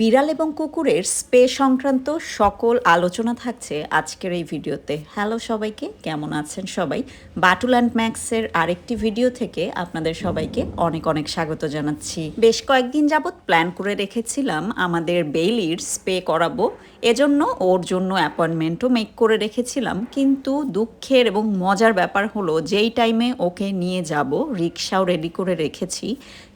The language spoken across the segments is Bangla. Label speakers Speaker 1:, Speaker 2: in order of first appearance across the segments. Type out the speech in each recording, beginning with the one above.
Speaker 1: বিড়াল এবং কুকুরের স্পে সংক্রান্ত সকল আলোচনা থাকছে আজকের এই ভিডিওতে। হ্যালো সবাইকে, কেমন আছেন সবাই? বাটুল অ্যান্ড ম্যাক্সের আরেকটি ভিডিও থেকে আপনাদের সবাইকে অনেক অনেক স্বাগত জানাচ্ছি। বেশ কয়েকদিন যাবৎ প্ল্যান করে রেখেছিলাম আমাদের বেইলির স্পে করাবো। এজন্য ওর জন্য অ্যাপয়েন্টমেন্টও মেক করে রেখেছিলাম, কিন্তু দুঃখের এবং মজার ব্যাপার হলো যেই টাইমে ওকে নিয়ে যাব রিক্সাও রেডি করে রেখেছি,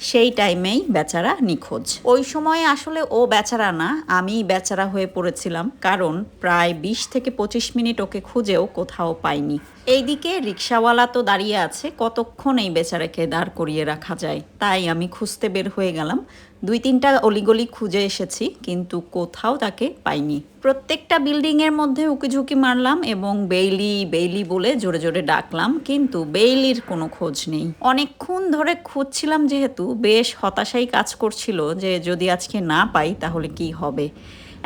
Speaker 1: সেই টাইমেই বেচারা নিখোঁজ। ওই সময়ে আসলে ও বেচারা না আমি বেচারা হয়ে পড়েছিলাম, কারণ প্রায় বিশ থেকে পঁচিশ মিনিট ওকে খুঁজেও কোথাও পাইনি। এইদিকে রিক্সাওয়ালা তো দাঁড়িয়ে আছে, কতক্ষণ এই বেচারাকে দাঁড় করিয়ে রাখা যায়? তাই আমি খুঁজতে বের হয়ে গেলাম দুই তিনটা অলিগলি খুঁজে এসেছি, কিন্তু কোথাও তাকে পাইনি। প্রত্যেকটা বিল্ডিংয়ের মধ্যে উকিঝুঁকি মারলাম এবং বেইলি বেইলি বলে জোরে জোরে ডাকলাম, কিন্তু বেইলির কোনো খোঁজ নেই। অনেকক্ষণ ধরে খুঁজছিলাম যেহেতু বেশ হতাশাই কাজ করছিল যে যদি আজকে না পাই তাহলে কি হবে।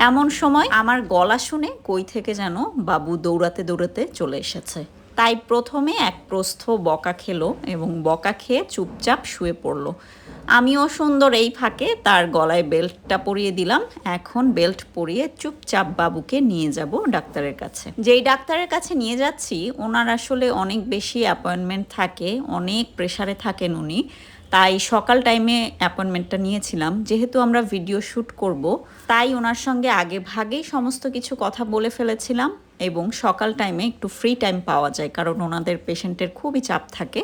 Speaker 1: এমন সময় আমার গলা শুনে কই থেকে যেন বাবু দৌড়াতে দৌড়াতে চলে এসেছে। তাই প্রথমে এক প্রস্থ বকা খেলো এবং বকা খেয়ে চুপচাপ শুয়ে পড়ল। আমিও সুন্দর এই ফাঁকে, তার গলায় বেল্টটা পরিয়ে দিলাম। এখন বেল্ট পরিয়ে চুপচাপ বাবুকে নিয়ে যাব ডাক্তারের কাছে। যেই ডাক্তারের কাছে নিয়ে যাচ্ছি, ওনার আসলে অনেক বেশি অ্যাপয়েন্টমেন্ট থাকে, অনেক প্রেশারে থাকেন উনি। তাই সকাল টাইমে অ্যাপয়েন্টমেন্টটা নিয়েছিলাম। যেহেতু আমরা ভিডিও শ্যুট করব, তাই ওনার সঙ্গে আগে ভাগেই সমস্ত কিছু কথা বলে ফেলেছিলাম এবং সকাল টাইমে একটু ফ্রি টাইম পাওয়া যায়, কারণ ওনাদের পেশেন্টের খুবই চাপ থাকে।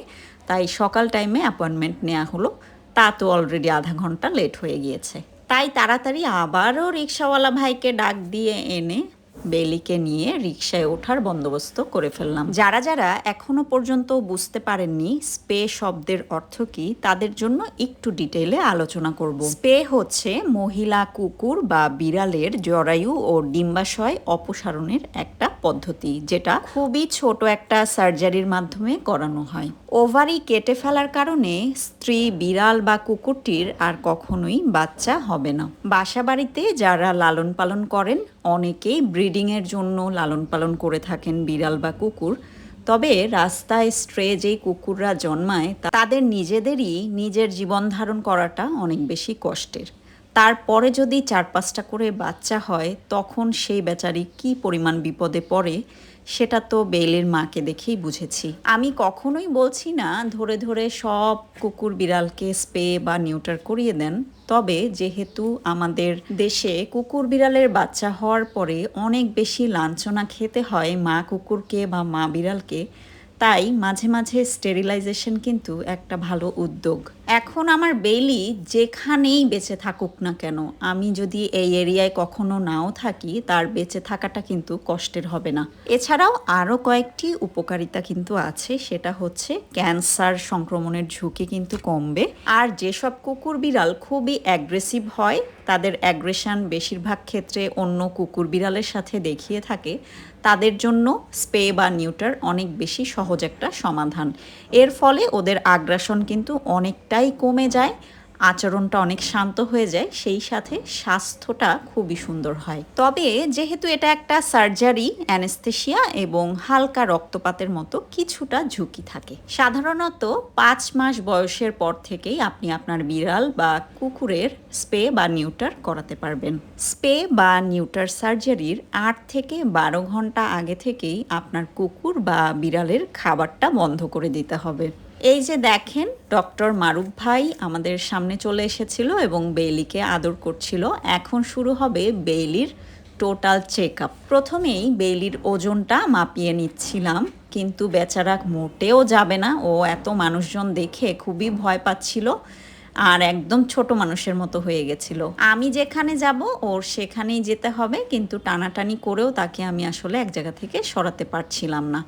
Speaker 1: তাই সকাল টাইমে অ্যাপয়েন্টমেন্ট নেওয়া হলো। তা তো অলরেডি আধা ঘণ্টা লেট হয়ে গিয়েছে। তাই তাড়াতাড়ি আবারও রিক্সাওয়ালা ভাইকে ডাক দিয়ে এনে বেলিকে নিয়ে রিক্সায় ওঠার বন্দোবস্ত করে ফেললাম। যারা যারা এখনও পর্যন্ত বুঝতে পারেননি স্পে শব্দের অর্থ কি, তাদের জন্য একটু ডিটেলে আলোচনা করব। স্পে হচ্ছে মহিলা কুকুর বা বিড়ালের জরায়ু ও ডিম্বাশয় অপসারণের একটা পদ্ধতি, যেটা খুবই ছোট একটা সার্জারির মাধ্যমে করানো হয়। ওভারি কেটে ফেলার কারণে স্ত্রী, বিড়াল বা কুকুরটির আর কখনোই বাচ্চা হবে না। বাসা বাড়িতে যারা লালন পালন করেন, অনেকেই ব্রিডিংয়ের জন্য লালন পালন করে থাকেন বিড়াল বা কুকুর। তবে রাস্তায় স্ট্রে যেই কুকুররা জন্মায় তাদের নিজেদেরই নিজের জীবন ধারণ করাটা অনেক বেশি কষ্টের। তারপরে যদি চার পাঁচটা করে বাচ্চা হয়, তখন সেই বেচারি কি পরিমাণ বিপদে পড়ে সেটা তো বেলের মাকে দেখেই বুঝেছি। আমি কখনোই বলছি না, ধরে ধরে সব কুকুর বিড়ালকে স্পে বা নিউটার করিয়ে দেন। তবে যেহেতু আমাদের দেশে কুকুর বিড়ালের বাচ্চা হওয়ার পরে অনেক বেশি লাঞ্ছনা খেতে হয় মা কুকুরকে বা মা বিড়ালকে, তাই মাঝে মাঝে স্টেরিলাইজেশন কিন্তু একটা ভালো উদ্যোগ। এখন আমার বেলি যেখানেই বেঁচে থাকুক না কেন, আমি যদি এই এরিয়ায় কখনো নাও থাকি, তার বেঁচে থাকাটা কিন্তু কষ্টের হবে না। এছাড়াও আরও কয়েকটি উপকারিতা কিন্তু আছে, সেটা হচ্ছে ক্যান্সার সংক্রমণের ঝুঁকি কিন্তু কমবে। আর যেসব কুকুর বিড়াল খুবই অ্যাগ্রেসিভ হয়, তাদের অ্যাগ্রেশন বেশিরভাগ ক্ষেত্রে অন্য কুকুর বিড়ালের সাথে দেখিয়ে থাকে, তাদের জন্য স্পে বা নিউটার অনেক বেশি সহজ একটা সমাধান। এর ফলে ওদের আগ্রাসন কিন্তু অনেকটাই কমে যায়, আচরণটা অনেক শান্ত হয়ে যায়, সেই সাথে স্বাস্থ্যটা খুবই সুন্দর হয়। তবে যেহেতু এটা একটা সার্জারি, অ্যানেস্থেশিয়া এবং হালকা রক্তপাতের মতো কিছুটা ঝুঁকি থাকে। সাধারণত পাঁচ মাস বয়সের পর থেকেই আপনি আপনার বিড়াল বা কুকুরের স্পে বা নিউটার করাতে পারবেন। স্পে বা নিউটার সার্জারির আট থেকে বারো ঘণ্টা আগে থেকেই আপনার কুকুর বা বিড়ালের খাবারটা বন্ধ করে দিতে হবে। এই যে দেখেন, ডক্টর মারুফ ভাই আমাদের সামনে চলে এসেছিল এবং বেইলিকে আদর করছিল। এখন শুরু হবে বেইলির টোটাল চেক আপ প্রথমেই বেইলির ওজনটা মাপিয়ে নিচ্ছিলাম, কিন্তু বেচারা মোটেও যাবে না। ও এত মানুষজন দেখে খুবই ভয় পাচ্ছিল আর একদম ছোট মানুষের মতো হয়ে গেছিল। আমি যেখানে যাব, ওর সেখানেই যেতে হবে, কিন্তু টানাটানি করেও তাকে আমি আসলে এক জায়গা থেকে সরাতে পারছিলাম না।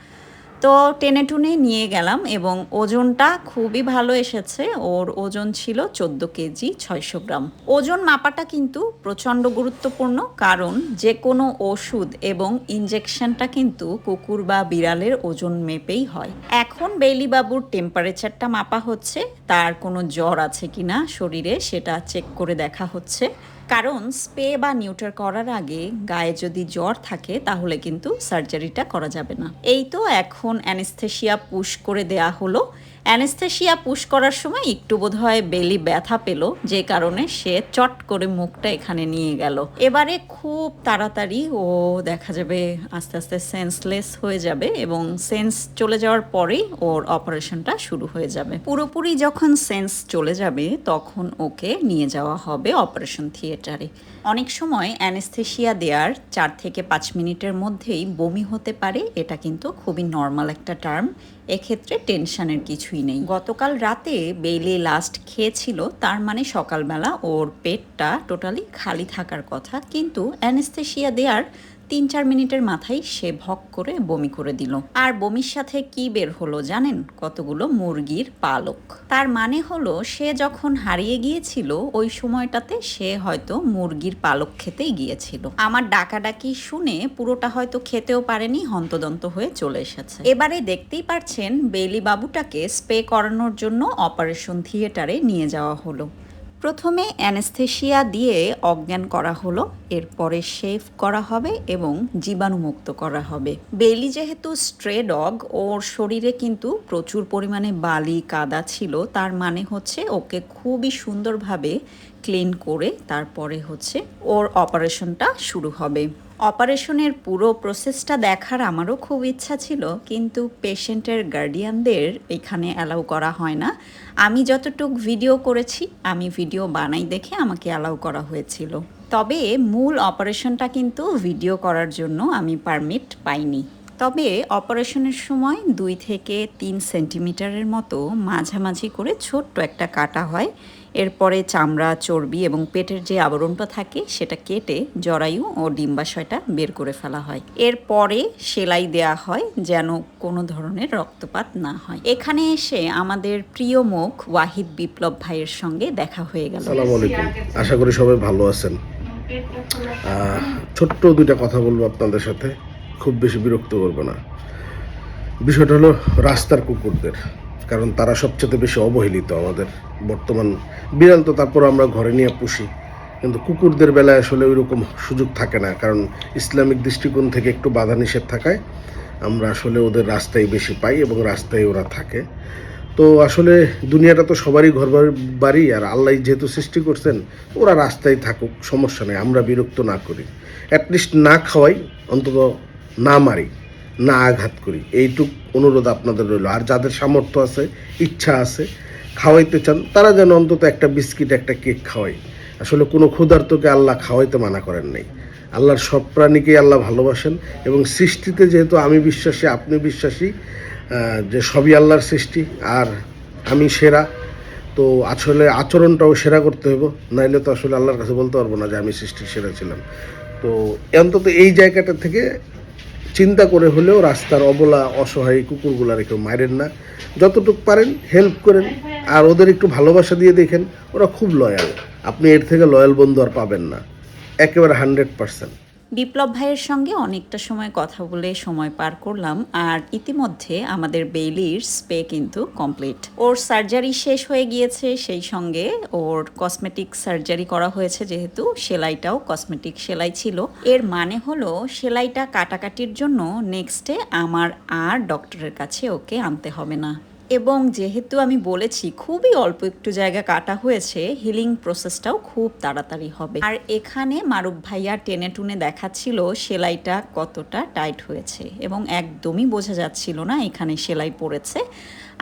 Speaker 1: তো টেনে টুনে নিয়ে গেলাম এবং ওজনটা খুবই ভালো এসেছে। ওর ওজন ছিল চোদ্দ কেজি ছয়শো গ্রাম। ওজন মাপাটা কিন্তু প্রচণ্ড গুরুত্বপূর্ণ কারণ যে কোনো ওষুধ এবং ইনজেকশনটা কিন্তু কুকুর বা বিড়ালের ওজন মেপেই হয়। এখন বেইলি বাবুর টেম্পারেচারটা মাপা হচ্ছে, তার কোনো জ্বর আছে কিনা শরীরে সেটা চেক করে দেখা হচ্ছে। কারণ স্পে বা নিউটার করার আগে গায়ে যদি জ্বর থাকে, তাহলে কিন্তু সার্জারিটা করা যাবে না। এই তো এখন অ্যানেস্থেশিয়া পুশ করে দেয়া হলো। অ্যানেস্থেশিয়া পুশ করার সময় একটু বোধহয় বেলি ব্যথা পেল, যে কারণে সে চট করে মুখটা এখানে নিয়ে গেল। এবারে খুব তাড়াতাড়ি, ও দেখা যাবে আস্তে আস্তে সেন্সলেস হয়ে যাবে এবং সেন্স চলে যাওয়ার পরেই ওর অপারেশনটা শুরু হয়ে যাবে। পুরোপুরি যখন সেন্স চলে যাবে, তখন ওকে নিয়ে যাওয়া হবে অপারেশন থিয়েটারে। অনেক সময় অ্যানেস্থেশিয়া দেওয়ার চার থেকে পাঁচ মিনিটের মধ্যেই বমি হতে পারে, এটা কিন্তু খুবই নর্মাল একটা টার্ম এক্ষেত্রে টেনশনের কিছুই নেই। গতকাল রাতে বেইলি লাস্ট খেয়েছিল, তার মানে সকালবেলা ওর পেটটা টোটালি খালি থাকার কথা। কিন্তু অ্যানেস্থেশিয়া দেওয়ার তিন চার মিনিটের মাথায় সে ভক করে বমি করে দিল। আর বমির সাথে কি বের হলো জানেন? কতগুলো মুরগির পালক। তার মানে হলো, সে যখন হারিয়ে গিয়েছিল, ওই সময়টাতে সে হয়তো মুরগির পালক খেতেই গিয়েছিল। আমার ডাকাডাকি শুনে পুরোটা হয়তো খেতেও পারেনি, হন্তদন্ত হয়ে চলে এসেছে। এবারে দেখতেই পারছেন, বেলি বাবুটাকে স্প্রে করানোর জন্য অপারেশন থিয়েটারে নিয়ে যাওয়া হলো। প্রথমে অ্যানেস্থেশিয়া দিয়ে অজ্ঞান করা হলো, এরপরে শেভ করা হবে এবং জীবাণুমুক্ত করা হবে। বেলি যেহেতু স্ট্রে ডগ, ওর শরীরে কিন্তু প্রচুর পরিমাণে বালি, কাদা ছিল, তার মানে হচ্ছে ওকে খুবই সুন্দরভাবে ক্লিন করে তারপরে হচ্ছে ওর অপারেশনটা শুরু হবে। অপারেশনের পুরো প্রসেসটা দেখার আমারও খুব ইচ্ছা ছিল, কিন্তু পেশেন্টের গার্ডিয়ানদের এখানে অ্যালাউ করা হয় না। আমি যতটুক ভিডিও করেছি, আমি ভিডিও বানাই দেখে আমাকে অ্যালাউ করা হয়েছিল। তবে মূল অপারেশনটা কিন্তু ভিডিও করার জন্য আমি পারমিট পাইনি। তবে অপারেশনের সময় দুই থেকে তিন সেন্টিমিটারের মতো মাঝামাঝি করে ছোট্ট একটা কাটা হয়। এরপরে চামড়া, চর্বি এবং পেটের যে আবরণটা থাকে সেটা কেটে জরায়ু ও ডিম্বাশয়টা বের করে ফেলা হয়। এরপরে সেলাই দেয়া হয় যেন কোনো ধরনের রক্তপাত না হয়। এখানে এসে আমাদের প্রিয় মুখ ওয়াহিদ বিপ্লব ভাইয়ের সঙ্গে দেখা হয়ে গেল।
Speaker 2: আশা করি সবাই ভালো আছেন। ছোট্ট দুইটা কথা বলব আপনাদের সাথে। খুব বেশি বিরক্ত করব না। বিষয়টা হলো রাস্তার কুকুরদের। কারণ তারা সবচেয়ে বেশি অবহেলিত আমাদের বর্তমান বিড়াল তো তারপর আমরা ঘরে নিয়ে পুষি। কিন্তু কুকুরদের বেলায় আসলে ওই রকম সুযোগ থাকে না, কারণ ইসলামিক দৃষ্টিকোণ থেকে একটু বাধা নিষেধ থাকায় আমরা আসলে ওদের রাস্তায় বেশি পাই এবং রাস্তায় ওরা থাকে। তো আসলে দুনিয়াটা তো সবারই ঘর বাড়ি- আর আল্লাহ যেহেতু সৃষ্টি করছেন, ওরা রাস্তায় থাকুক, সমস্যা নেই, আমরা বিরক্ত না করি। অ্যাটলিস্ট না খাওয়াই, অন্তত না মারি। না আঘাত করি। এইটুক অনুরোধ আপনাদের রইল। আর যাদের সামর্থ্য আছে, ইচ্ছা আছে, খাওয়াইতে চান, তারা যেন অন্তত একটা বিস্কিট, একটা কেক খাওয়াই আসলে কোনো ক্ষুধার্তকে আল্লাহ খাওয়াইতে মানা করেন নাই। আল্লাহর সব প্রাণীকেই আল্লাহ ভালোবাসেন এবং সৃষ্টিতে যেহেতু আমি বিশ্বাসী, আপনি বিশ্বাসী যে সবই আল্লাহর সৃষ্টি আর আমি সেরা, তো আসলে আচরণটাও সেরা করতে হবে নাইলে তো আসলে আল্লাহর কাছে বলতে পারব না যে আমি সৃষ্টির সেরা ছিলাম। তো অন্তত এই জায়গাটা থেকে চিন্তা করে হলেও রাস্তার অবলা অসহায় কুকুরগুলারে কেউ মারেন না। যতটুকু পারেন হেল্প করেন, আর ওদের একটু ভালোবাসা দিয়ে দেখেন, ওরা খুব লয়াল আপনি এর থেকে লয়াল বন্ধু আর পাবেন না। একেবারে হান্ড্রেড পার্সেন্ট
Speaker 1: বিপ্লব ভাইয়ের সঙ্গে অনেকটা সময় কথা বলে সময় পার করলাম, আর ইতিমধ্যে আমাদের বেইলির স্পে কিন্তু কমপ্লিট। ওর সার্জারি শেষ হয়ে গিয়েছে, সেই সঙ্গে ওর কসমেটিক সার্জারি করা হয়েছে যেহেতু, সেলাইটাও কসমেটিক সেলাই ছিল। এর মানে হলো, সেলাইটা কাটাকাটির জন্য নেক্সটে আমার আর ডক্টরের কাছে ওকে আনতে হবে না। এবং যেহেতু আমি বলেছি খুবই অল্প একটু জায়গা কাটা হয়েছে হিলিং প্রসেসটাও খুব তাড়াতাড়ি হবে। আর এখানে মারুফ ভাইয়া টেনে টুনে দেখাচ্ছিল সেলাইটা কতটা টাইট হয়েছে এবং একদমই বোঝা যাচ্ছিল না এখানে সেলাই পড়েছে।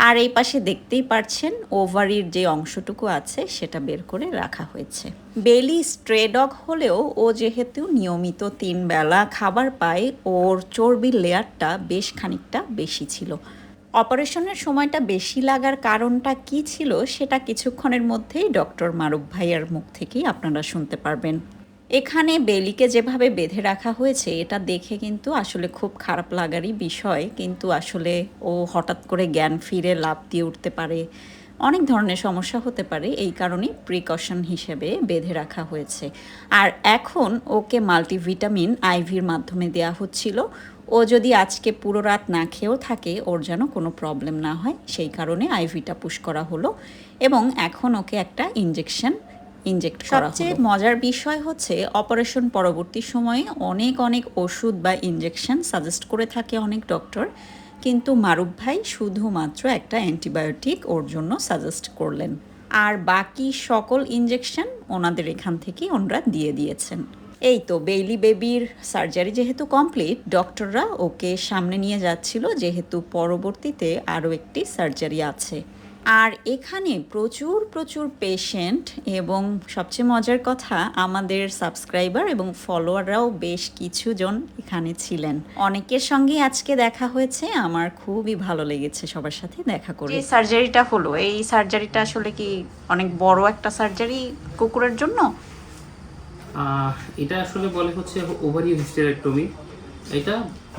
Speaker 1: আর এই পাশে দেখতেই পারছেন ওভারির যে অংশটুকু আছে সেটা বের করে রাখা হয়েছে। বেলি স্ট্রে ডগ হলেও ও যেহেতু নিয়মিত তিন বেলা খাবার পায়, ওর চর্বির লেয়ারটা বেশ খানিকটা বেশি ছিল। অপারেশনের সময়টা বেশি লাগার কারণটা কি ছিল সেটা কিছুক্ষণের মধ্যেই ডক্টর মারুফ ভাইয়ার মুখ থেকেই আপনারা শুনতে পারবেন। এখানে বেলিকে যেভাবে বেঁধে রাখা হয়েছে, এটা দেখে কিন্তু আসলে খুব খারাপ লাগারই বিষয়। কিন্তু আসলে ও হঠাৎ করে জ্ঞান ফিরে লাভ দিয়ে উঠতে পারে। অনেক ধরনের সমস্যা হতে পারে, এই কারণেই প্রিকশন হিসেবে বেঁধে রাখা হয়েছে। আর এখন ওকে মাল্টিভিটামিন আইভির মাধ্যমে দেয়া হচ্ছিল। ও যদি আজকে পুরো রাত না খেয়েও থাকে, ওর যেন কোনো প্রবলেম না হয়। সেই কারণে আইভিটা পুশ করা হলো এবং এখন ওকে একটা ইনজেকশন ইনজেক্ট করা সবচেয়ে মজার বিষয় হচ্ছে অপারেশন পরবর্তী সময়ে অনেক অনেক ওষুধ বা ইনজেকশন সাজেস্ট করে থাকে অনেক ডক্টর কিন্তু মারুফ ভাই শুধুমাত্র একটা অ্যান্টিবায়োটিক ওর জন্য সাজেস্ট করলেন। আর বাকি সকল ইঞ্জেকশন ওনাদের এখান থেকেই ওনারা দিয়ে দিয়েছেন। এই তো বেইলি বেবির সার্জারি যেহেতু কমপ্লিট ডক্টররা ওকে সামনে নিয়ে যাচ্ছিল, যেহেতু পরবর্তীতে আরও একটি সার্জারি আছে। আর এখানে প্রচুর প্রচুর পেশেন্ট এবং সবচেয়ে মজার কথা, আমাদের সাবস্ক্রাইবার এবং ফলোয়াররাও বেশ কিছুজন এখানে ছিলেন। অনেকের সঙ্গে আজকে দেখা হয়েছে, আমার খুবই ভালো লেগেছে সবার সাথে দেখা করে। এই সার্জারিটা হলো, এই সার্জারিটা আসলে কি অনেক বড় একটা সার্জারি কুকুরের জন্য?
Speaker 3: এটা আসলে বলে হচ্ছে ওভারি হিস্টেরেক্টমি এটা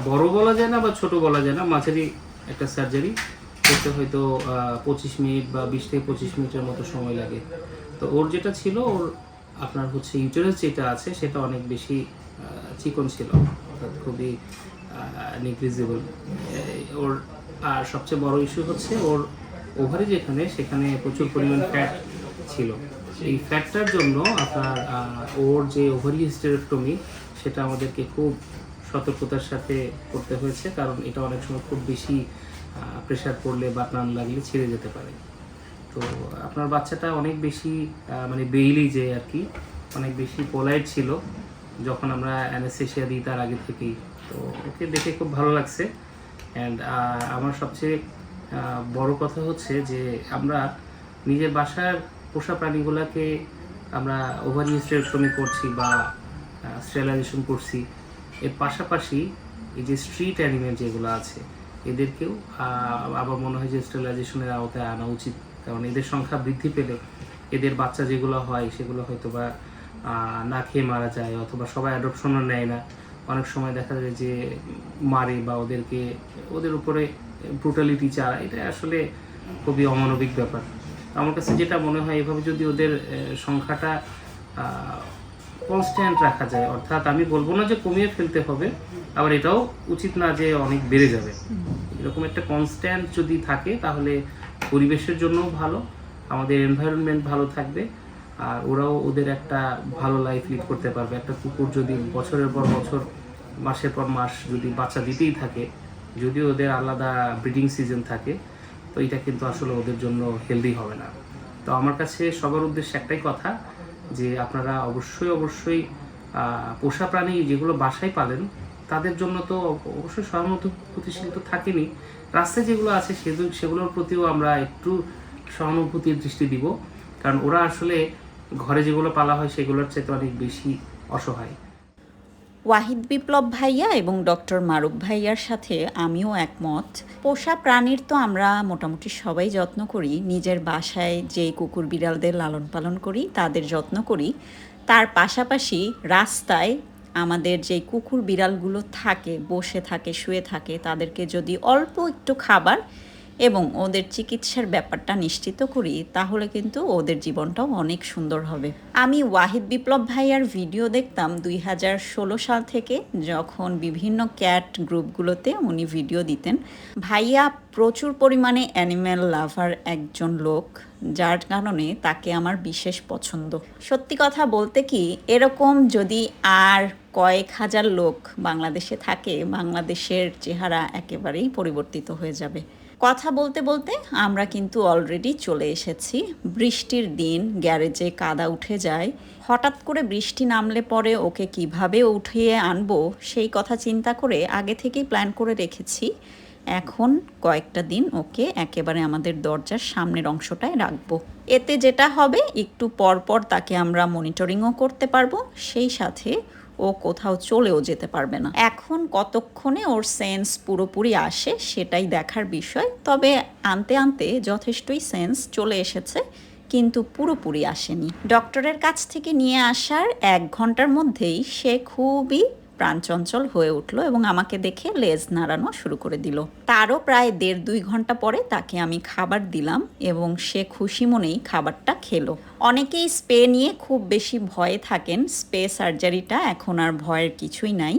Speaker 3: বড় বলা যায় না বা ছোট বলা যায় না, মাঝারি একটা সার্জারি করতে হয়তো পঁচিশ মিনিট বা বিশ থেকে পঁচিশ মিনিটের মতো সময় লাগে। তো ওর যেটা ছিল, ওর আপনার হচ্ছে ইউটারাস যেটা আছে, সেটা অনেক বেশি চিকন ছিল, অর্থাৎ খুবই নেগলিজিবল ওর, আর সবচেয়ে বড় ইস্যু হচ্ছে, ওর ওভারি যেখানে, সেখানে প্রচুর পরিমাণ ফ্যাট ছিল। এই ফ্যাটটার জন্য আপনার ওর যে ওভারি হিস্টেরেক্টমি সেটা আমাদেরকে খুব সতর্কতার সাথে করতে হয়েছে, কারণ এটা অনেক সময় খুব বেশি প্রেশার পড়লে বা টান লাগলে ছিঁড়ে যেতে পারে। তো আপনার বাচ্চাটা অনেক বেশি মানে বেইলি যে আর কি, অনেক বেশি পোলাইট ছিল যখন আমরা অ্যানেসেশিয়া দিই তার আগে থেকেই। তো ওকে দেখে খুব ভালো লাগছে। অ্যান্ড আমার সবচেয়ে বড় কথা হচ্ছে যে আমরা নিজের বাসার পোষা প্রাণীগুলোকে আমরা ওভারি স্টেরক্টমি করছি বা স্টেলাইজেশন করছি। এর পাশাপাশি এই যে স্ট্রিট অ্যানিমেল যেগুলো আছে, এদেরকেও আবার মনে হয় যে স্টেলাইজেশনের আওতায় আনা উচিত। কারণ এদের সংখ্যা বৃদ্ধি পেলে এদের বাচ্চা যেগুলো হয়, সেগুলো হয়তো বা না খেয়ে মারা যায় অথবা সবাই অ্যাডপশনও নেয় না। অনেক সময় দেখা যায় যে মারে বা ওদেরকে, ওদের উপরে ব্রুটালিটি চালায়। এটা আসলে খুবই অমানবিক ব্যাপার। আমার কাছে যেটা মনে হয়, এভাবে যদি ওদের সংখ্যাটা কনস্ট্যান্ট রাখা যায়, অর্থাৎ আমি বলব না যে কমিয়ে ফেলতে হবে, আবার এটাও উচিত না যে অনেক বেড়ে যাবে। এরকম একটা কনস্ট্যান্ট যদি থাকে, তাহলে পরিবেশের জন্যও ভালো, আমাদের এনভায়রনমেন্ট ভালো থাকবে, আর ওরাও ওদের একটা ভালো লাইফ লিড করতে পারবে। একটা কুকুর যদি বছরের পর বছর, মাসের পর মাস যদি বাচ্চা দিতেই থাকে, যদি ওদের আলাদা ব্রিডিং সিজন থাকে এটা কিন্তু আসলে ওদের জন্য হেলদি হবে না। তো আমার কাছে সবার উদ্দেশ্যে একটাই কথা যে আপনারা অবশ্যই অবশ্যই পোষা প্রাণী যেগুলো বাসায় পালেন, তাদের জন্য তো অবশ্যই সহানুভূতিশীল তো থাকেনি। রাস্তায় যেগুলো আছে সেগুলো সেগুলোর প্রতিও আমরা একটু সহানুভূতির দৃষ্টি দিব। কারণ ওরা আসলে ঘরে যেগুলো পালা হয় সেগুলোর চাইতে অনেক বেশি অসহায়।
Speaker 1: ওয়াহিদ বিপ্লব ভাইয়া এবং ডক্টর মারুফ ভাইয়ার সাথে আমিও একমত। পোষা প্রাণীর তো আমরা মোটামুটি সবাই যত্ন করি, নিজের বাসায় যে কুকুর বিড়ালদের লালন পালন করি তাদের যত্ন করি। তার পাশাপাশি রাস্তায় আমাদের যে কুকুর বিড়ালগুলো থাকে, বসে থাকে, শুয়ে থাকে, তাদেরকে যদি অল্প একটু খাবার এবং ওদের চিকিৎসার ব্যাপারটা নিশ্চিত করি, তাহলে কিন্তু ওদের জীবনটাও অনেক সুন্দর হবে। আমি ওয়াহিদ বিপ্লব ভাইয়ার ভিডিও দেখতাম দুই হাজার ষোলো সাল থেকে, যখন বিভিন্ন ক্যাট গ্রুপগুলোতে উনি ভিডিও দিতেন। ভাইয়া প্রচুর পরিমাণে অ্যানিম্যাল লাভার একজন লোক, যার কারণে তাকে আমার বিশেষ পছন্দ। সত্যি কথা বলতে কি, এরকম যদি আর কয়েক হাজার লোক বাংলাদেশে থাকে, বাংলাদেশের চেহারা একেবারেই পরিবর্তিত হয়ে যাবে। কথা বলতে বলতে আমরা কিন্তু অলরেডি চলে এসেছি। বৃষ্টির দিন, গ্যারেজে কাদা উঠে যায়। হঠাৎ করে বৃষ্টি নামলে পরে ওকে কীভাবে উঠিয়ে আনব সেই কথা চিন্তা করে আগে থেকেই প্ল্যান করে রেখেছি। এখন কয়েকটা দিন ওকে একেবারে আমাদের দরজার সামনের অংশটায় রাখব। এতে যেটা হবে, একটু পর পর তাকে আমরা মনিটরিংও করতে পারব। সেই সাথে ও কোথাও চলেও যেতে পারবে না। এখন কতক্ষণে ওর সেন্স পুরোপুরি আসে সেটাই দেখার বিষয়। তবে আনতে আনতে যথেষ্টই সেন্স চলে এসেছে, কিন্তু পুরোপুরি আসেনি। ডক্টরের কাছ থেকে নিয়ে আসার এক ঘণ্টার মধ্যেই সে খুবই প্রাণচঞ্চল হয়ে উঠল এবং আমাকে দেখে লেজ নাড়ানো শুরু করে দিল। তারও প্রায় দেড় দুই ঘণ্টা পরে তাকে আমি খাবার দিলাম এবং সে খুশি মনেই খাবারটা খেলো। অনেকেই স্পে নিয়ে খুব বেশি ভয়ে থাকেন। স্পে সার্জারিটা এখন আর ভয়ের কিছুই নাই।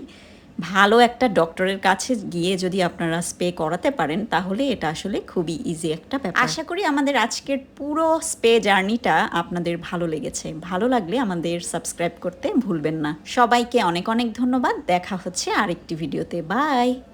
Speaker 1: ভালো একটা ডক্টরের কাছে গিয়ে যদি আপনারা স্পে করাতে পারেন, তাহলে এটা আসলে খুবই ইজি একটা ব্যাপার। আশা করি আমাদের আজকের পুরো স্পে জার্নিটা আপনাদের ভালো লেগেছে। ভালো লাগলে আমাদের সাবস্ক্রাইব করতে ভুলবেন না। সবাইকে অনেক অনেক ধন্যবাদ। দেখা হচ্ছে আরেকটি ভিডিওতে। বাই!